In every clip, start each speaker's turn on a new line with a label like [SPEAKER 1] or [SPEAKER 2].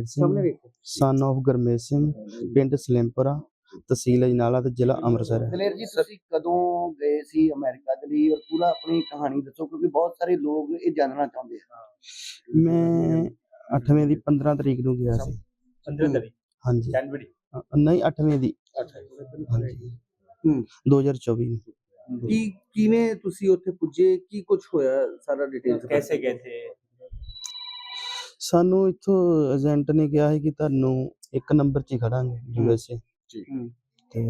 [SPEAKER 1] Gurmeet Singh son of Gurmeet Singh ਪਿੰਡ ਸਲੇਮਪੁਰਾ ਤਹਿਸੀਲ ਅਜਨਾਲਾ ਤੇ ਜ਼ਿਲ੍ਹਾ ਅੰਮ੍ਰਿਤਸਰ ਹੈ।
[SPEAKER 2] ਦਲੇਰ ਜੀ ਤੁਸੀਂ ਕਦੋਂ ਗਏ ਸੀ ਅਮਰੀਕਾ ਦੇ ਲਈ? ਔਰ ਪੂਰਾ ਆਪਣੀ ਕਹਾਣੀ ਦੱਸੋ ਕਿਉਂਕਿ ਬਹੁਤ ਸਾਰੇ ਲੋਕ ਇਹ ਜਾਣਨਾ ਚਾਹੁੰਦੇ ਹਨ
[SPEAKER 1] ਮੈਂ 8ਵੇਂ ਦੀ 15 ਤਰੀਕ ਨੂੰ ਗਿਆ ਸੀ।
[SPEAKER 3] 15 ਤਰੀਕ?
[SPEAKER 1] ਹਾਂਜੀ।
[SPEAKER 3] ਜਨਵਰੀ
[SPEAKER 1] ਨਹੀਂ 8ਵੇਂ ਦੀ। 2024 ਨੂੰ।
[SPEAKER 2] ਕੀ ਕਿਵੇਂ ਤੁਸੀਂ ਉੱਥੇ ਪੁੱਜੇ? ਕੀ ਕੁਝ ਹੋਇਆ ਸਾਰਾ ਡਿਟੇਲ
[SPEAKER 3] ਕੈਸੇ ਗਏ ਥੇ?
[SPEAKER 1] ਸਾਨੂੰ ਇੱਥੋਂ ਏਜੰਟ ਨੇ ਕਿਹਾ ਸੀ ਕਿ ਤੁਹਾਨੂੰ ਇੱਕ ਨੰਬਰ 'ਚ ਹੀ ਖੜਾਂਗੇ ਯੂ ਐਸ ਏ।
[SPEAKER 2] ਜੀ।
[SPEAKER 1] ਤੇ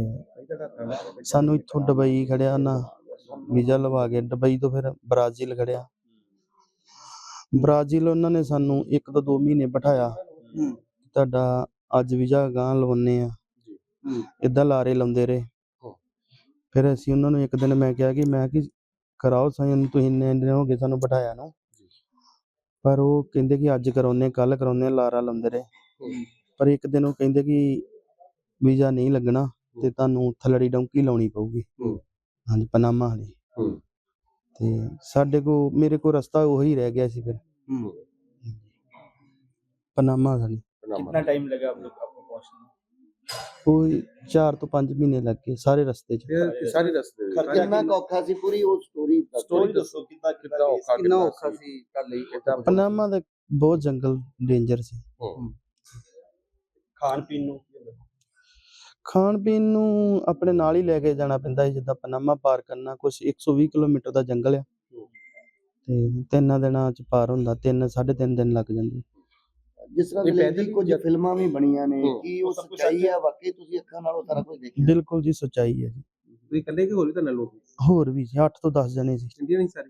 [SPEAKER 1] ਸਾਨੂੰ ਇੱਥੋਂ ਦੁਬਈ ਖੜਿਆ ਨਾ ਵੀਜ਼ਾ ਲਵਾ ਕੇ ਦੁਬਈ ਤੋਂ ਫਿਰ ਬ੍ਰਾਜ਼ੀਲ ਖੜਿਆ। ਬ੍ਰਾਜ਼ੀਲ ਉਹਨਾਂ ਨੇ ਸਾਨੂੰ ਇੱਕ ਤੋਂ ਦੋ ਮਹੀਨੇ ਬਿਠਾਇਆ। ਤੁਹਾਡਾ ਅੱਜ ਵੀਜ਼ਾ ਗਾਂ ਲਵਾਉਣੇ ਆ। ਇਦਾਂ ਲਾਰੇ ਲਾਉਂਦੇ ਰਹੇ। ਫਿਰ ਅਸੀਂ ਉਹਨਾਂ ਨੂੰ ਇੱਕ ਦਿਨ ਮੈਂ ਕਿਹਾ ਕਿ ਮੈਂ ਕਿ ਕਰਾਓ ਸਾਨੂੰ ਤੁਸੀਂ ਇੰਨੇ ਦਿਨ ਹੋ ਗਏ ਸਾਨੂੰ ਬਿਠਾਇਆ ਨੂੰ। ਪਰ ਉਹ ਕਹਿੰਦੇ ਕਿ ਅੱਜ ਕਰਾਉਨੇ ਕੱਲ ਕਰਾਉਨੇ ਲਾਰਾ ਲਾਉਂਦੇ ਰਹੇ ਪਰ ਇੱਕ ਦਿਨ ਉਹ ਕਹਿੰਦੇ ਕਿ ਵੀਜ਼ਾ ਨਹੀਂ ਲੱਗਣਾ ਤੇ ਤੁਹਾਨੂੰ ਥਲੜੀ ਡੌਂਕੀ ਲਾਉਣੀ ਪਊਗੀ
[SPEAKER 2] ਹੂੰ।
[SPEAKER 1] ਹਾਂਜੀ ਪਨਾਮਾ ਵਾਲੀ
[SPEAKER 2] ਹੂੰ।
[SPEAKER 1] ਤੇ ਸਾਡੇ ਕੋ ਮੇਰੇ ਕੋ ਰਸਤਾ ਉਹੀ ਰਹਿ ਗਿਆ ਸੀ ਫਿਰ
[SPEAKER 2] ਹੂੰ
[SPEAKER 1] ਪਨਾਮਾ ਵਾਲੀ
[SPEAKER 3] कितना टाइम लगा आप लोग आपको पहुंचने में?
[SPEAKER 1] ਚਾਰ ਤੋਂ 5 ਮਹੀਨੇ ਲੱਗ ਗਏ ਸਾਰੇ ਰਸਤੇ 'ਚ।
[SPEAKER 4] ਸਾਰੇ ਰਸਤੇ
[SPEAKER 2] ਕਿੰਨਾ ਕੁ ਔਖਾ ਸੀ ਪੂਰੀ ਉਹ ਸਟੋਰੀ
[SPEAKER 3] ਸਟੋਰੀ ਦੱਸੋ ਕਿੰਨਾ
[SPEAKER 4] ਕਿੰਨਾ ਔਖਾ
[SPEAKER 2] ਕਿੰਨਾ ਔਖਾ ਸੀ? ਤਾਂ ਲਈ
[SPEAKER 4] ਇਹਦਾ
[SPEAKER 1] ਪਨਾਮਾ ਦਾ ਬਹੁਤ ਜੰਗਲ ਡੇਂਜਰ ਸੀ।
[SPEAKER 3] ਖਾਣ ਪੀਣ ਨੂੰ
[SPEAKER 1] ਖਾਣ ਪੀਣ ਨੂੰ ਆਪਣੇ ਨਾਲ ਹੀ ਲੈ ਕੇ ਜਾਣਾ ਪੈਂਦਾ ਜਿੱਦਾਂ ਪਨਾਮਾ ਪਾਰ ਕਰਨਾ ਕੁਝ 120 ਕਿਲੋਮੀਟਰ ਦਾ ਜੰਗਲ ਆ। ਤੇ ਤਿੰਨਾਂ ਦਿਨਾਂ ਚ ਪਾਰ ਹੁੰਦਾ ਤਿੰਨ ਸਾਢੇ ਤਿੰਨ ਦਿਨ ਲੱਗ ਜਾਂਦੇ।
[SPEAKER 2] ਜਿਸ ਤਰ੍ਹਾਂ ਜੀ ਕੁਝ
[SPEAKER 4] ਜਾਂ-
[SPEAKER 2] ਫਿਲਮਾਂ ਵੀ ਬਣੀਆਂ ਨੇ
[SPEAKER 4] ਹੂੰ।
[SPEAKER 2] ਕੀ ਉਹ ਸੱਚਾਈ ਆ ਵਾਕਈ ਤੁਸੀਂ ਅੱਖਾਂ ਨਾਲ ਉਹ ਸਾਰਾ ਕੁਝ ਦੇਖਿਆ
[SPEAKER 1] ਬਿਲਕੁਲ ਜੀ ਸੱਚਾਈ ਹੈ ਜੀ।
[SPEAKER 4] ਤੁਸੀਂ ਇਕੱਲੇ ਕਿ ਹੋਰ ਵੀ ਤਾਂ ਲੋਕ
[SPEAKER 1] ਹੋਰ ਵੀ ਸੀ 8 ਤੋਂ 10 ਜਣੇ ਸੀ।
[SPEAKER 4] ਇੰਡੀਅਨ ਹੀ ਸਾਰੇ?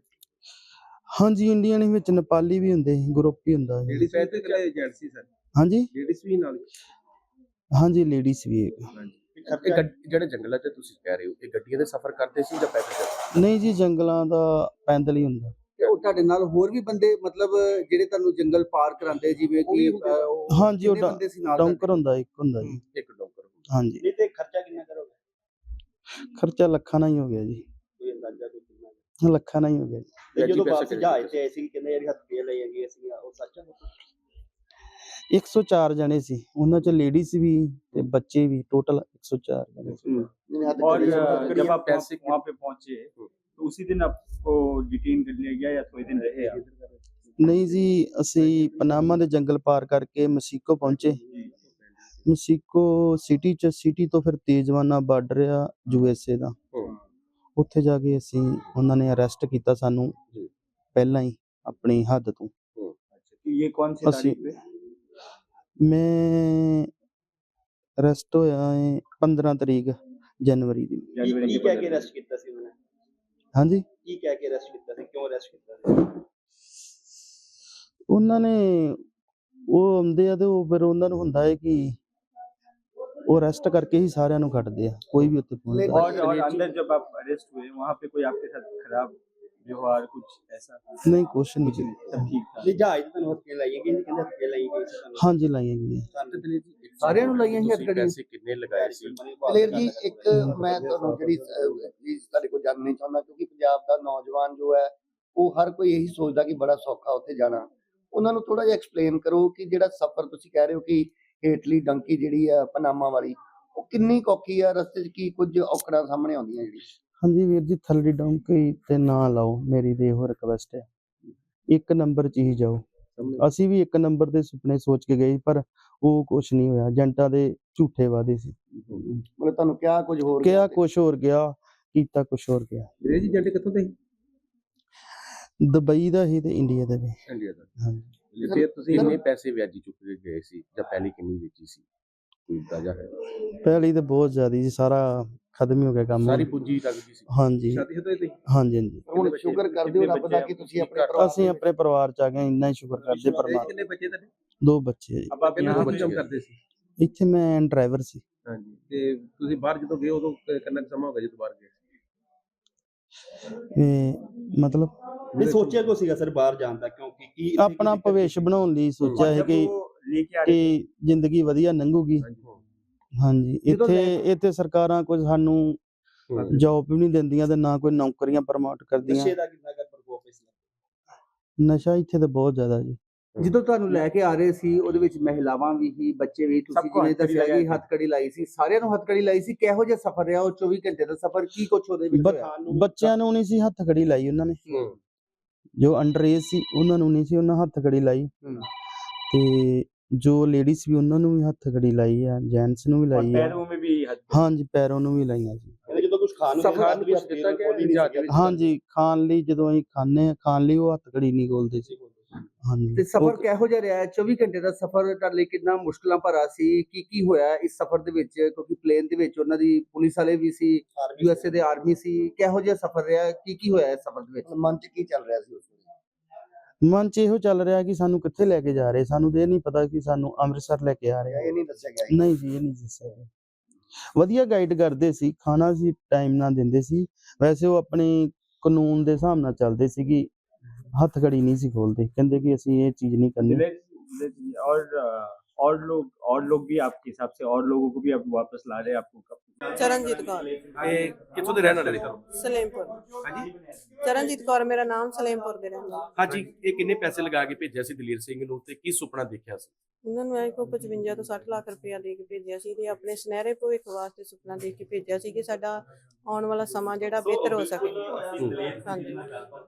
[SPEAKER 1] ਹਾਂਜੀ ਇੰਡੀਅਨ ਵਿੱਚ ਨੇਪਾਲੀ ਵੀ ਹੁੰਦੇ ਸੀ ਗਰੁੱਪ ਹੀ ਹੁੰਦਾ ਸੀ।
[SPEAKER 4] ਲੇਡੀਜ਼ ਪੈਸੇ ਇਕੱਲੇ ਏਜੰਟ ਸੀ ਸਰ?
[SPEAKER 1] ਹਾਂਜੀ?
[SPEAKER 4] ਲੇਡੀਜ਼ ਵੀ ਨਾਲ
[SPEAKER 1] ਹਾਂਜੀ ਲੇਡੀਜ਼ ਵੀ।
[SPEAKER 4] ਇਹ ਗੱਡ- ਜਿਹੜੇ ਜੰਗਲਾਂ 'ਚ ਤੁਸੀਂ ਕਹਿ ਰਹੇ ਹੋ ਇਹ ਗੱਡੀਆਂ ਦੇ ਸਫ਼ਰ ਕਰਦੇ ਸੀ ਜਾਂ ਪੈਦਲ
[SPEAKER 1] ਨਹੀਂ ਜੀ ਜੰਗਲਾਂ ਦਾ ਪੈਦਲ ਹੀ ਹੁੰਦਾ।
[SPEAKER 2] ਤੁਹਾਡੇ ਨਾਲ ਹੋਰ ਵੀ ਬੰਦੇ ਮਤਲਬ ਜਿਹੜੇ ਤੁਹਾਨੂੰ ਜੰਗਲ ਪਾਰ ਕਰਾਉਂਦੇ ਜਿਵੇਂ
[SPEAKER 4] ਉਹ ਵੀ
[SPEAKER 2] ਕਿ
[SPEAKER 4] ਹੁੰਦੇ?
[SPEAKER 2] ਅਹ, ਉਹ
[SPEAKER 1] ਹਾਂਜੀ ਉਹ
[SPEAKER 2] ਕਿੰਨੇ ਬੰਦੇ ਸੀ ਨਾਲ
[SPEAKER 1] ਡੌਂਕਰ ਹੁੰਦਾ ਇੱਕ ਹੁੰਦਾ ਜੀ
[SPEAKER 4] ਇੱਕ ਡੋਂਕਰ
[SPEAKER 1] ਹਾਂਜੀ
[SPEAKER 3] ये ते खर्चा कितना करोगे
[SPEAKER 1] ਖਰਚਾ ਲੱਖਾਂ ਨਾਲ ਹੀ ਹੋ ਗਿਆ ਜੀ
[SPEAKER 3] कोई अंदाजा कोई कितना
[SPEAKER 1] ਲੱਖਾਂ ਨਾਲ ਹੀ ਹੋ ਗਿਆ ਜੀ
[SPEAKER 3] ਤੇ ਜਦੋਂ
[SPEAKER 4] ਪੈਸੇ
[SPEAKER 3] ਵਾਪਸ
[SPEAKER 4] ਕਿੰਨੇ
[SPEAKER 3] ਜਹਾਜ਼ ਤੇ ਐਸੀ ਕਿੰਨੇ ਜਿਹੜੀ ਹੱਥੀਆਂ ਲਈ ਹੈਗੀ ਸੀ ਉਹ ਸੱਚ ਹੈ
[SPEAKER 1] 104 ਜਣੇ ਸੀ ਉਹਨਾਂ ਚ ਲੇਡੀਜ਼ ਵੀ ਤੇ ਬੱਚੇ ਵੀ ਟੋਟਲ 104 ਜਣੇ ਸੀ।
[SPEAKER 2] ਜਿਹਨੇ ਹੱਥ
[SPEAKER 3] और
[SPEAKER 2] ਕੜੀ ਸੀ,
[SPEAKER 3] अ,
[SPEAKER 2] ਕੜੀ
[SPEAKER 3] जब आप
[SPEAKER 4] पैसे
[SPEAKER 3] वहाँ वहाँ पे पहुंचे तो उसी दिन आपको डिटेन कर लिया गया या थोड़े दिन रहे आप
[SPEAKER 1] ਨਹੀਂ ਜੀ ਅਸੀਂ ਪਨਾਮਾ ਦੇ ਜੰਗਲ ਪਾਰ ਕਰਕੇ ਮਸੀਕੋ ਪਹੁੰਚੇ ਮਸੀਕੋ ਸਿਟੀ ਚ ਸਿਟੀ ਤੋਂ ਫਿਰ ਤੇਜਵਾਨਾ ਬਾਰਡਰ ਆ ਯੂਐਸਏ ਦਾ ਉੱਥੇ ਜਾ ਕੇ ਅਸੀਂ ਉਹਨਾਂ ਨੇ ਅਰੈਸਟ ਕੀਤਾ ਸਾਨੂੰ
[SPEAKER 4] ਜੀ।
[SPEAKER 1] ਪਹਿਲਾਂ ਹੀ ਆਪਣੀ ਹੱਦ ਤੋਂ
[SPEAKER 3] अच्छा ये कौन सी
[SPEAKER 1] अस्सी-
[SPEAKER 3] तारीख पे
[SPEAKER 1] ਮੈਂ ਅਰੈਸਟ ਹੋਇਆ ਹੈ 15 ਤਰੀਕ ਜਨਵਰੀ ਦੀ
[SPEAKER 3] जनवरी की क्या के अरेस्ट किया ਸੀ ਉਹਨੇ
[SPEAKER 1] ਹਾਂਜੀ।
[SPEAKER 3] ਕੀ ਕਹਿ ਕੇ ਅਰੈਸਟ ਕੀਤਾ ਸੀ? ਕਿਉਂ ਅਰੈਸਟ ਕੀਤਾ ਸੀ?
[SPEAKER 1] ਉਹਨਾਂ ਨੇ ਉਹ ਆਉਂਦੇ ਆ ਤੇ ਉਹ ਫਿਰ ਉਹਨਾਂ ਨੂੰ ਹੁੰਦਾ ਹੈ ਕਿ ਉਹ ਅਰੈਸਟ ਕਰਕੇ ਹੀ ਸਾਰਿਆਂ ਨੂੰ ਕੱਢਦੇ ਆ ਕੋਈ ਵੀ ਉੱਥੇ ਪਹੁੰਚਦਾ।
[SPEAKER 3] ਅੰਦਰ ਜਬ ਆਪ ਅਰੈਸਟ ਹੋਏ ਵਹਾਂ ਪੇ ਕੋਈ ਆਪਕੇ ਸਾਥ ਖਰਾਬ व्यवहार कुछ ऐसा
[SPEAKER 1] ਨਹੀਂ ਕੁਛ ਨਹੀਂ ਜੀ।
[SPEAKER 3] सब ठीक था जहाज ਤੇ ਤੁਹਾਨੂੰ ਹੱਥੀਆਂ ਲਾਈਆਂ ਗਈਆਂ ਸੀ ਕਹਿੰਦੇ ਹੱਥੀਆਂ ਲਾਈਆਂ ਗਈਆਂ ਸੀ ਤੁਹਾਨੂੰ
[SPEAKER 1] ਹਾਂਜੀ ਲਾਈਆਂ ਗਈਆਂ
[SPEAKER 4] ਤੇ ਦਲੇਰ ਜੀ ਇੱਕ
[SPEAKER 2] ਸਾਰਿਆਂ ਨੂੰ ਲਾਈਆਂ ਸੀ
[SPEAKER 4] ਤੁਸੀਂ
[SPEAKER 2] ਹੱਥਕੜੀਆਂ?
[SPEAKER 4] ਪੈਸੇ ਕਿੰਨੇ ਲਗਾਏ ਸੀ
[SPEAKER 2] ਦਲੇਰ ਜੀ ਇੱਕ ਮੈਂ ਤੁਹਾਨੂੰ ਜਿਹੜੀ ਅਹ, ਚੀਜ਼ ਤੁਹਾਡੇ ਕੋਲ ਜਾਣਨੀ ਚਾਹੁੰਦਾ ਕਿਉਂਕਿ ਪੰਜਾਬ ਦਾ ਨੌਜਵਾਨ ਜੋ ਹੈ ਉਹ ਹਰ ਕੋਈ ਇਹੀ ਸੋਚਦਾ ਕਿ ਬੜਾ ਸੌਖਾ ਉੱਥੇ ਜਾਣਾ ਉਹਨਾਂ ਨੂੰ ਥੋੜਾ ਜਿਹਾ ਐਕਸਪਲੇਨ ਕਰੋ ਕਿ ਜਿਹੜਾ ਸਫ਼ਰ ਤੁਸੀਂ ਕਹਿ ਰਹੇ ਹੋ ਕਿ ਹੇਠਲੀ ਡੰਕੀ ਜਿਹੜੀ ਆ ਪਨਾਮਾ ਵਾਲੀ ਉਹ ਕਿੰਨੀ ਕੁ ਔਖੀ ਆ ਰਸਤੇ 'ਚ ਕੀ ਕੁਝ ਔਕੜਾਂ ਸਾਹਮਣੇ ਆਉਂਦੀਆਂ ਜਿਹੜੀ
[SPEAKER 1] ਹਾਂਜੀ ਵੀਰ ਜੀ ਥੱਲੜੀ ਡੌਂਕੀ ਤੇ ਨਾ ਲਾਓ ਮੇਰੀ ਤੇ ਇਹੋ ਰਿਕਵੈਸਟ ਹੈ। ਇੱਕ ਨੰਬਰ 'ਚ ਹੀ ਜਾਓ। ਅਸੀਂ ਵੀ ਇੱਕ ਨੰਬਰ ਦੇ ਸੁਪਨੇ ਸੋਚ ਕੇ ਗਏ ਪਰ ਉਹ ਕੁਛ ਨਹੀਂ ਹੋਇਆ ਏਜੰਟਾਂ ਦੇ ਝੂਠੇ ਵਾਅਦੇ ਸੀ।
[SPEAKER 2] ਮਤਲਬ ਤੁਹਾਨੂੰ ਕਿਹਾ ਕੁਝ ਹੋਰ
[SPEAKER 1] ਕਿਹਾ ਕੁਛ ਹੋਰ ਗਿਆ ਕੀਤਾ ਕੁਛ ਹੋਰ ਗਿਆ।
[SPEAKER 4] ਦਲੇਰ ਜੀ ਏਜੰਟ ਕਿੱਥੋਂ ਦੇ ਸੀ?
[SPEAKER 1] ਦੁਬਈ ਦਾ ਹੀ ਤੇ ਇੰਡੀਆ ਦਾ ਵੀ।
[SPEAKER 4] ਇੰਡੀਆ ਦਾ।
[SPEAKER 1] ਹਾਂਜੀ।
[SPEAKER 4] ਫਿਰ ਤੁਸੀਂ ਇੰਨੇ ਪੈਸੇ ਵਿਆਜੀ ਚੁੱਕ ਕੇ ਗਏ ਸੀ ਜਾਂ ਪਹਿਲੀ ਕਿੰਨੀ ਵੇਚੀ ਸੀ? ਕੋਈ ਅੰਦਾਜ਼ਾ ਹੈ?
[SPEAKER 1] ਪਹਿਲੀ ਤੇ ਬਹੁਤ ਜ਼ਿਆਦੀ ਸੀ ਸਾਰਾ ਖਤਮ ਹੀ ਹੋ ਗਿਆ ਕੰਮ
[SPEAKER 4] ਸਾਰੀ ਪੂੰਜੀ ਲੱਗਦੀ ਸੀ।
[SPEAKER 1] ਹਾਂਜੀ।
[SPEAKER 4] ਸ਼ਾਦੀ ਹਤੇ ਤੇ
[SPEAKER 1] ਹਾਂਜੀ ਹਾਂਜੀ।
[SPEAKER 2] ਹੁਣ ਸ਼ੁਕਰ ਕਰਦੇ ਹੋ ਰੱਬ ਦਾ ਕਿ ਤੁਸੀਂ ਆਪਣੇ ਪਰਿਵਾਰ
[SPEAKER 1] ਅਸੀਂ ਆਪਣੇ ਪਰਿਵਾਰ ਚ ਆ ਗਏ ਇੰਨਾ ਹੀ ਸ਼ੁਕਰ ਕਰਦੇ ਪਰਮਾਤਮਾ
[SPEAKER 4] ਕਿੰਨੇ ਬੱਚੇ ਤੁਹਾਡੇ?
[SPEAKER 1] ਦੋ ਬੱਚੇ ਜੀ।
[SPEAKER 3] ਆਪਾਂ
[SPEAKER 4] ਕਿੰਨੇ ਬੱਚੇ ਕਰਦੇ ਸੀ।
[SPEAKER 1] ਇੱਥੇ ਮੈਂ ਡਰਾਈਵਰ ਸੀ।
[SPEAKER 4] ਹਾਂਜੀ ਤੇ ਤੁਸੀਂ ਬਾਹਰ ਜਦੋਂ ਗਏ ਉਦੋਂ ਕਿੰਨਾ ਸਮਾਂ ਹੋ ਗਿਆ ਜਦੋਂ ਬਾਹਰ ਗਏ?
[SPEAKER 1] ਇਹ ਮਤਲਬ
[SPEAKER 3] ਇਹ ਸੋਚਿਆ ਕੋ ਸੀਗਾ ਸਰ ਬਾਹਰ ਜਾਣ ਦਾ? ਕਿਉਂਕਿ ਕੀ
[SPEAKER 1] ਆਪਣਾ ਭਵਿੱਖ ਬਣਾਉਣ ਲਈ ਸੋਚਿਆ ਹੈ। ਕਿ ਕਿ ਜ਼ਿੰਦਗੀ ਵਧੀਆ ਲੰਘੂਗੀ। ਹਾਂਜੀ ਇੱਥੇ ਇੱਥੇ ਸਰਕਾਰਾਂ ਕੁਝ ਸਾਨੂੰ ਜੌਬ ਵੀ ਨਹੀਂ ਦਿੰਦੀਆਂ ਤੇ ਨਾ ਕੋਈ ਨੌਕਰੀਆਂ ਪ੍ਰਮੋਟ ਕਰਦੀਆਂ। ਨਸ਼ਾ ਇੱਥੇ ਤਾਂ ਬਹੁਤ ਜ਼ਿਆਦਾ ਜੀ।
[SPEAKER 5] ਜਦੋਂ ਤੁਹਾਨੂੰ ਲੈ ਕੇ ਆ ਰਹੇ ਸੀ ਉਹਦੇ ਵਿੱਚ ਮਹਿਲਾਵਾਂ ਵੀ ਸੀ ਬੱਚੇ ਵੀ ਤੁਸੀਂ
[SPEAKER 3] ਸਭ ਕੋ
[SPEAKER 5] ਜਿਵੇਂ
[SPEAKER 3] ਹੱਥਕੜੀ ਲਾਈ
[SPEAKER 5] ਸੀ ਸਾਰਿਆਂ ਨੂੰ ਹੱਥਕੜੀ ਲਾਈ ਸੀ ਕਿਹੋ ਜਿਹਾ ਸਫ਼ਰ ਰਿਹਾ ਉਹ 24 ਘੰਟੇ ਦਾ ਸਫ਼ਰ ਕੀ ਕੁਛ ਉਹਦੇ ਵਿੱਚ ਹੋਇਆ?
[SPEAKER 1] ਬੱਚਿਆਂ ਨੂੰ ਨਹੀਂ ਸੀ ਹੱਥ ਖੜੀ ਲਾਈ ਉਹਨਾਂ ਨੇ। ਜੋ ਅੰਡਰ ਏਜ ਸੀ ਉਹਨਾਂ ਨੂੰ ਨਹੀਂ ਸੀ ਉਹਨਾਂ ਹੱਥ ਖੜੀ ਲਾਈ ਤੇ ਜੋ ਲੇਡੀਜ਼ ਵੀ ਉਹਨਾਂ ਨੂੰ ਵੀ ਹੱਥ ਘੜੀ ਲਾਈ ਆ ਜੈਂਟਸ ਨੂੰ ਵੀ ਲਾਈ ਆ।
[SPEAKER 3] ਵੀ ਹੱਥ
[SPEAKER 1] ਹਾਂਜੀ ਪੈਰੋਂ ਨੂੰ ਵੀ ਲਾਈਆਂ ਜੀ। ਹਾਂਜੀ ਖਾਣ ਲਈ ਜਦੋਂ ਅਸੀਂ ਖਾਣੇ ਖਾਣ ਲਈ ਉਹ ਹੱਥ ਘੜੀ ਨਹੀਂ ਖੋਲਦੇ ਸੀ ਹਾਂਜੀ।
[SPEAKER 5] ਤੇ ਸਫ਼ਰ ਕਿਹੋ ਜਿਹਾ ਰਿਹਾ? 24 ਘੰਟੇ ਦਾ ਸਫ਼ਰ ਤੁਹਾਡੇ ਲਈ ਕਿੰਨਾ ਮੁਸ਼ਕਲਾਂ ਭਰਾ ਸੀ? ਕੀ ਕੀ ਹੋਇਆ ਇਸ ਸਫ਼ਰ ਦੇ ਵਿੱਚ? ਕਿਉਂਕਿ ਪਲੇਨ ਦੇ ਵਿੱਚ ਉਹਨਾਂ ਦੀ ਪੁਲਿਸ ਵਾਲੇ ਵੀ ਸੀ ਯੂਐਸਏ ਦੇ ਆਰਮੀ ਸੀ। ਕਿਹੋ ਜਿਹਾ ਸਫ਼ਰ ਰਿਹਾ? ਕੀ ਕੀ ਹੋਇਆ ਇਸ ਸਫ਼ਰ ਦੇ ਵਿੱਚ?
[SPEAKER 2] ਮਨ ਚ ਕੀ ਚੱਲ ਰਿਹਾ ਸੀ ਉਸ
[SPEAKER 1] ਮਨ 'ਚ ਇਹੋ ਚੱਲ ਰਿਹਾ ਕਿ ਸਾਨੂੰ ਕਿੱਥੇ ਲੈ ਕੇ ਜਾ ਰਹੇ ਸਾਨੂੰ ਤੇ ਇਹ ਨਹੀਂ ਪਤਾ ਕਿ ਸਾਨੂੰ ਅੰਮ੍ਰਿਤਸਰ ਲੈ ਕੇ ਆ ਰਹੇ ਆ।
[SPEAKER 2] ਇਹ ਨਹੀਂ ਦੱਸਿਆ ਗਿਆ
[SPEAKER 1] ਨਹੀਂ ਜੀ ਇਹ ਨਹੀਂ ਦੱਸਿਆ ਗਿਆ। ਵਧੀਆ ਗਾਈਡ ਕਰਦੇ ਸੀ ਖਾਣਾ ਸੀ ਟਾਈਮ ਨਾਲ ਦਿੰਦੇ ਸੀ ਵੈਸੇ ਉਹ ਆਪਣੇ ਕਾਨੂੰਨ ਦੇ ਹਿਸਾਬ ਨਾਲ ਚੱਲਦੇ ਸੀ ਕਿ ਹੱਥ ਘੜੀ ਨਹੀਂ ਸੀ ਖੋਲਦੇ ਕਹਿੰਦੇ ਕਿ ਅਸੀਂ ਇਹ ਚੀਜ਼ ਨਹੀਂ ਕਰਨੀ
[SPEAKER 3] Let- let- और अ, और लोग और लोग भी आपके हिसाब से और लोगों को भी आप वापस ला रहे हैं आपको कब
[SPEAKER 6] ਚਰਨਜੀਤ ਕੌਰ।
[SPEAKER 4] ਇਹ ਕਿੱਥੋਂ ਦੇ ਰਹਿਣ ਵਾਲੇ ਤੁਹਾਨੂੰ
[SPEAKER 6] ਸਲੇਮਪੁਰ।
[SPEAKER 4] ਹਾਂਜੀ?
[SPEAKER 6] ਚਰਨਜੀਤ ਕੌਰ ਮੇਰਾ ਨਾਮ ਸਲੇਮਪੁਰ ਦੇ ਰਹਿਣ ਵਾਲਾ
[SPEAKER 4] ਹਾਂਜੀ ਇਹ ਕਿੰਨੇ ਪੈਸੇ ਲਗਾ ਕੇ ਭੇਜਿਆ ਸੀ ਦਲੇਰ ਸਿੰਘ ਨੂੰ ਤੇ ਕੀ ਸੁਪਨਾ ਦੇਖਿਆ ਸੀ?
[SPEAKER 6] ਉਹਨਾਂ ਨੂੰ ਐ ਕੋ 55 ਤੋਂ 60 ਲੱਖ ਰੁਪਇਆ ਦੇ ਕੇ ਭੇਜਿਆ ਸੀ ਤੇ ਆਪਣੇ ਸੁਨਹਿਰੇ ਭਵਿੱਖ ਵਾਸਤੇ ਸੁਪਨਾ ਦੇਖ ਕੇ ਭੇਜਿਆ ਸੀ ਕਿ ਸਾਡਾ ਆਉਣ ਵਾਲਾ ਸਮਾਂ ਜਿਹੜਾ ਬਿਹਤਰ ਹੋ ਸਕੇ। ਹਾਂਜੀ।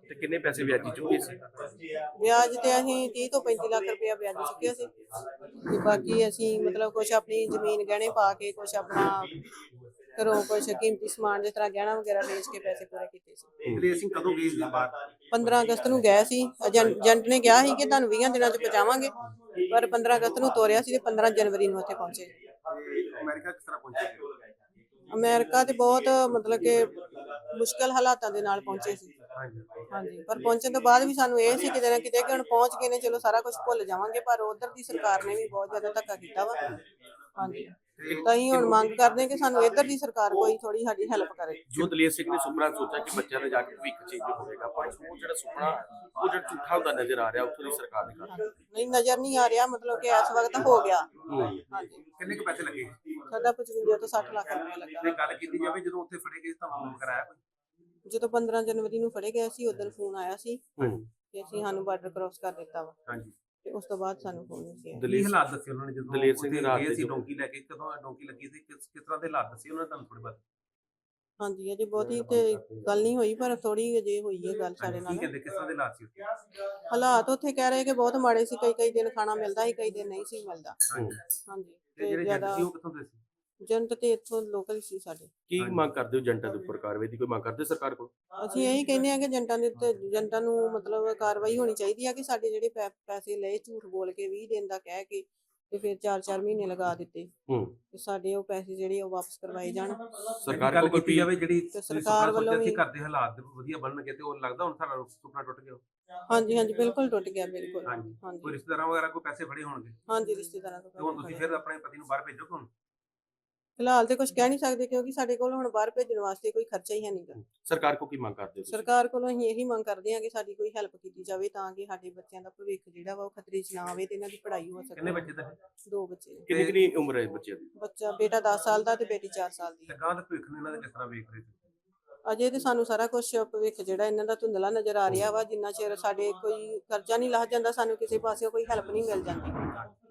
[SPEAKER 4] ਤੇ ਕਿੰਨੇ ਪੈਸੇ ਵਿਆਜੀ ਚੁੱਕੇ ਸੀ?
[SPEAKER 6] ਵਿਆਜ ਤੇ ਅਸੀਂ 30 ਤੋਂ 35 ਲੱਖ ਰੁਪਇਆ ਵਿਆਜ ਚੁੱਕਿਆ ਸੀ। ਤੇ ਬਾਕੀ ਅਸੀਂ ਮਤਲਬ ਕੁਝ ਆਪਣੀ ਜ਼ਮੀਨ ਗਹਿਣੇ ਪਾ ਕੇ ਕੁਝ ਆਪਣਾ ਘਰੋਂ ਕੁਝ ਕੀਮਤੀ ਸਮਾਨ ਜਿਸ ਤਰ੍ਹਾਂ ਗਹਿਣਾ ਵਗੈਰਾ ਵੇਚ ਕੇ ਪੈਸੇ ਪੂਰੇ ਕੀਤੇ ਸੀ।
[SPEAKER 7] ਸਿੰਘ ਕਦੋਂ ਗਏ ਇਸ ਬਾਅਦ
[SPEAKER 6] 15 ਅਗਸਤ ਨੂੰ ਗਏ ਸੀ। ਏਜੰਟ ਨੇ ਕਿਹਾ ਸੀ ਕਿ ਤੁਹਾਨੂੰ 20 ਦਿਨਾਂ 'ਚ ਪਹੁੰਚਾਵਾਂਗੇ। ਪਰ 15 ਅਗਸਤ ਨੂੰ ਤੋਰਿਆ ਸੀ ਤੇ 15 ਜਨਵਰੀ ਨੂੰ ਉੱਥੇ ਪਹੁੰਚੇ।
[SPEAKER 7] ਅਮਰੀਕਾ ਕਿਸ ਤਰ੍ਹਾਂ ਪਹੁੰਚੇ?
[SPEAKER 6] ਅਮਰੀਕਾ ਤੇ ਬਹੁਤ ਮਤਲਬ ਕਿ ਮੁਸ਼ਕਲ ਹਾਲਾਤਾਂ ਦੇ ਨਾਲ ਪਹੁੰਚੇ ਸੀ। ਹਾਂਜੀ ਪਰ ਪਹੁੰਚਣ ਤੋਂ ਬਾਅਦ ਵੀ ਸਾਨੂੰ ਇਹ ਸੀ ਕਿਤੇ ਨਾ ਕਿਤੇ ਕਿ ਹੁਣ ਪਹੁੰਚ ਗਏ ਨੇ ਚਲੋ ਸਾਰਾ ਕੁਝ ਭੁੱਲ ਜਾਵਾਂਗੇ ਪਰ ਉਧਰ ਦੀ ਸਰਕਾਰ ਨੇ ਵੀ ਬਹੁਤ ਜ਼ਿਆਦਾ ਧੱਕਾ ਕੀਤਾ ਵਾ। ਹਾਂਜੀ। ਤਾਂ ਹੁਣ ਮੰਗ ਕਰਦੇ ਕਿ ਸਾਨੂੰ ਇੱਧਰ ਦੀ ਸਰਕਾਰ ਕੋਈ ਥੋੜੀ ਸਾਡੀ ਹੈਲਪ ਕਰੇ।
[SPEAKER 4] ਜੋ ਦਲੇਰ ਸਿੰਘ ਨੇ ਸੁਪਨਾ ਸੋਚਿਆ ਕਿ ਬੱਚਿਆਂ ਦਾ ਜਾ ਕੇ ਭਵਿੱਖ ਚੇਂਜ ਹੋਵੇਗਾ ਪਰ ਉਹ ਜਿਹੜਾ ਸੁਪਨਾ ਉਹ ਜਿਹੜਾ ਝੂਠਾ ਹੁੰਦਾ ਨਜ਼ਰ ਆ ਰਿਹਾ ਉੱਥੋਂ ਦੀ ਸਰਕਾਰ ਨੇ ਕਰ
[SPEAKER 6] ਨਹੀਂ ਨਜ਼ਰ ਨਹੀਂ ਆ ਰਿਹਾ ਮਤਲਬ ਕਿ ਇਸ ਵਕਤ ਹੋ ਗਿਆ। ਹਾਂਜੀ।
[SPEAKER 7] ਕਿੰਨੇ ਕੁ ਪੈਸੇ ਲੱਗੇ?
[SPEAKER 6] ਸਾਡਾ 55 ਤੋਂ 60 ਲੱਖ ਰੁਪਏ ਲੱਗਾ।
[SPEAKER 7] ਗੱਲ ਕੀਤੀ ਜਾਵੇ ਜਦੋਂ ਉੱਥੇ ਫੜੇ ਗਏ ਤਾਂ ਫੋਨ ਕਰਾਇਆ ਕੋਈ?
[SPEAKER 6] ਜਦੋਂ 15 ਜਨਵਰੀ ਨੂੰ ਫੜੇ ਗਏ ਸੀ ਉਦੋਂ ਫੋਨ ਆਇਆ ਸੀ ਕਿ ਅਸੀਂ ਸਾਨੂੰ ਬਾਰਡਰ ਕ੍ਰਾਸ ਕਰ ਦਿੱਤਾ ਵਾ।
[SPEAKER 7] ਹਾਂਜੀ।
[SPEAKER 6] ਤੇ ਉਸ ਤੋਂ ਬਾਅਦ ਸਾਨੂੰ ਫੋਨ ਨਹੀਂ ਸੀ ਆਇਆ
[SPEAKER 7] ਕੀ
[SPEAKER 4] ਦਲੇਰ
[SPEAKER 7] ਹਾਲਾਤ ਦੱਸੇ ਉਹਨਾਂ ਨੇ ਜਦੋਂ
[SPEAKER 4] ਦਲੇਰ ਸਿੰਘ
[SPEAKER 7] ਉੱਥੇ
[SPEAKER 4] ਰਾਤ
[SPEAKER 7] ਗਏ
[SPEAKER 4] ਦੇ
[SPEAKER 7] ਸੀ ਡੋਂਕੀ ਲੈ ਕੇ ਕਦੋਂ ਡੋਂਕੀ ਲੱਗੀ ਸੀ? ਕਿਸ ਕਿਸ ਤਰ੍ਹਾਂ ਦੇ ਹਾਲਾਤ ਦੱਸੇ ਉਹਨਾਂ ਨੇ ਤੁਹਾਨੂੰ ਥੋੜੀ ਬਾਤ
[SPEAKER 6] ਹਾਂਜੀ ਅਜੇ ਬਹੁਤੀ ਤੇ ਗੱਲ ਨਹੀਂ ਹੋਈ ਪਰ ਥੋੜੀ ਅਜੇ ਹੋਈ ਹੈ ਗੱਲ ਸਾਡੇ
[SPEAKER 7] ਕੀ
[SPEAKER 6] ਨਾਲ।
[SPEAKER 7] ਕਹਿੰਦੇ ਕਿਸ ਤਰ੍ਹਾਂ ਦੇ ਹਾਲਾਤ ਸੀ ਉੱਥੇ?
[SPEAKER 6] ਹਾਲਾਤ ਉੱਥੇ ਕਹਿ ਰਹੇ ਕਿ ਬਹੁਤ ਮਾੜੇ ਸੀ ਕਈ ਕਈ ਦਿਨ ਖਾਣਾ ਮਿਲਦਾ ਸੀ ਕਈ ਦਿਨ ਨਹੀਂ ਸੀ ਮਿਲਦਾ। ਹਾਂਜੀ।
[SPEAKER 7] ਤੇ
[SPEAKER 6] ਤੇ
[SPEAKER 7] ਜਿਹੜੇ ਜੱਟ
[SPEAKER 6] ਜ਼ਿਆਦਾ
[SPEAKER 7] ਸੀ ਉਹ ਕਿੱਥੋਂ ਦੇ ਸੀ?
[SPEAKER 6] ਏਜੰਟ ਤੇ ਇੱਥੋਂ ਲੋਕਲ ਸੀ ਸਾਡੇ।
[SPEAKER 4] ਕੀ ਮੰਗ ਕਰਦੇ ਹੋ ਜਨਤਾ ਦੇ ਉੱਪਰ? ਕਾਰਵਾਈ ਦੀ ਕੋਈ ਮੰਗ ਕਰਦੇ ਸਰਕਾਰ ਕੋਲ?
[SPEAKER 6] ਅਸੀਂ ਇਹੀ ਕਹਿੰਦੇ ਆ ਕਿ ਏਜੰਟਾਂ ਦੇ ਉੱਤੇ ਏਜੰਟਾਂ ਨੂੰ ਮਤਲਬ ਕਾਰਵਾਈ ਹੋਣੀ ਚਾਹੀਦੀ ਆ ਕਿ ਸਾਡੇ ਜਿਹੜੇ ਪੈ- ਪੈਸੇ ਲਏ ਝੂਠ ਬੋਲ ਕੇ 20 ਦਿਨ ਦਾ ਕਹਿ ਕੇ ਤੇ ਫਿਰ 4-4 ਮਹੀਨੇ ਲਗਾ ਦਿੱਤੇ।
[SPEAKER 4] ਹੂੰ।
[SPEAKER 6] ਤੇ ਸਾਡੇ ਉਹ ਪੈਸੇ ਜਿਹੜੇ ਉਹ ਵਾਪਸ ਕਰਵਾਏ ਜਾਣ।
[SPEAKER 4] ਸਰਕਾਰ ਕੋਲ ਕੋਈ
[SPEAKER 7] ਕੀਤੀ ਜਾਵੇ ਜਿਹੜੀ
[SPEAKER 6] ਤੇ
[SPEAKER 7] ਤੁਸੀਂ
[SPEAKER 6] ਸਰਕਾਰ ਵੱਲੋਂ
[SPEAKER 7] ਸੋਚਿਆ ਸੀ
[SPEAKER 6] ਵੀ-
[SPEAKER 7] ਘਰ ਦੇ ਹਾਲਾਤ ਦੇ ਵਧੀਆ ਬਣਨਗੇ ਤੇ ਉਹ ਲੱਗਦਾ ਹੁਣ ਸਾਡਾ ਸੁਪਨਾ ਟੁੱਟ ਗਿਆ।
[SPEAKER 6] ਹਾਂਜੀ ਹਾਂਜੀ ਬਿਲਕੁਲ ਟੁੱਟ ਗਿਆ ਬਿਲਕੁਲ।
[SPEAKER 7] ਹਾਂਜੀ। ਕੋਈ
[SPEAKER 6] ਹਾਂਜੀ
[SPEAKER 7] ਰਿਸ਼ਤੇਦਾਰਾਂ ਵਗੈਰਾ ਕੋਈ ਪੈਸੇ ਫੜੇ ਹੋਣਗੇ?
[SPEAKER 6] ਹਾਂਜੀ ਰਿਸ਼ਤੇਦਾਰਾਂ ਤੋਂ
[SPEAKER 7] ਹੁਣ ਤੁਸੀਂ। ਫਿਰ ਆਪਣੇ ਪਤੀ ਨੂੰ ਬਾਹਰ ਭੇਜੋਗੇ ਹੁਣ?
[SPEAKER 6] ਫਿਲਹਾਲ ਤੇ ਕੁਝ ਕਹਿ ਨਹੀਂ ਸਕਦੇ ਕਿਉਂਕਿ ਸਾਡੇ ਕੋਲ ਹੁਣ ਬਾਹਰ ਭੇਜਣ ਵਾਸਤੇ ਕੋਈ ਖਰਚਾ ਹੀ ਹੈ ਨਹੀਂਗਾ
[SPEAKER 4] ਸਰਕਾਰ ਕੋਲ ਕੀ ਮੰਗ ਕਰਦੇ ਹੋ ਤੁਸੀਂ?
[SPEAKER 6] ਸਰਕਾਰ ਕੋਲੋਂ ਅਸੀਂ ਇਹੀ ਮੰਗ ਕਰਦੇ ਹਾਂ ਕਿ ਸਾਡੀ ਕੋਈ ਹੈਲਪ ਕੀਤੀ ਜਾਵੇ ਤਾਂ ਕਿ ਸਾਡੇ ਬੱਚਿਆਂ ਦਾ ਭਵਿੱਖ ਜਿਹੜਾ ਵਾ ਉਹ ਖਤਰੇ 'ਚ ਨਾ ਆਵੇ ਤੇ ਇਹਨਾਂ ਦੀ ਪੜ੍ਹਾਈ ਹੋ
[SPEAKER 7] ਕਿੰਨੇ
[SPEAKER 6] ਸਕੇ
[SPEAKER 7] ਬੱਚੇ ਤੁਹਾਡੇ?
[SPEAKER 6] ਦੋ ਬੱਚੇ। ਨੇ
[SPEAKER 4] ਕਿੰਨੀ ਕਿੰਨੀ ਉਮਰ ਹੈ ਬੱਚਿਆਂ ਦੀ?
[SPEAKER 6] ਬੱਚਾ ਬੇਟਾ 10 ਸਾਲ ਦਾ ਤੇ ਬੇਟੀ 4 ਸਾਲ ਦੀ।
[SPEAKER 7] ਤੇ ਗਾਂ ਦੇ ਭਵਿੱਖ ਨੂੰ ਇਹਨਾਂ ਦੇ ਕਿਸ ਤਰ੍ਹਾਂ ਵੇਖ ਰਹੇ ਤੁਸੀਂ?
[SPEAKER 6] ਅਜੇ ਤੇ ਸਾਨੂੰ ਸਾਰਾ ਕੁਝ ਭਵਿੱਖ ਜਿਹੜਾ ਇਹਨਾਂ ਦਾ ਧੁੰਦਲਾ ਨਜ਼ਰ ਆ ਰਿਹਾ ਵਾ ਜਿੰਨਾ ਚਿਰ ਸਾਡੇ ਕੋਈ ਕਰਜ਼ਾ ਨਹੀਂ ਲਾਹ ਜਾਂਦਾ ਸਾਨੂੰ ਕਿਸੇ ਪਾਸਿਓਂ ਕੋਈ ਹੈਲਪ ਨਹੀਂ ਮਿਲ ਜਾਂਦੀ।